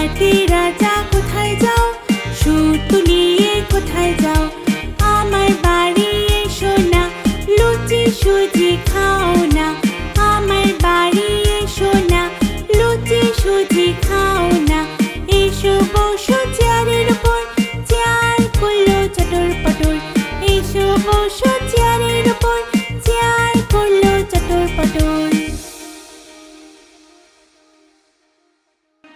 হাতে রাজা কোথায় যাও? সুর তুলিয়ে কোথায় যাও? আমার বাড়ি এসো না, লুচি সুজি খাও না। আমার বাড়ি এসো না, লুচি সুজি খাও না। এসো বসো চেয়ারের উপর, চেয়ার করল চটর পটর। এসো বসো চেয়ারের উপর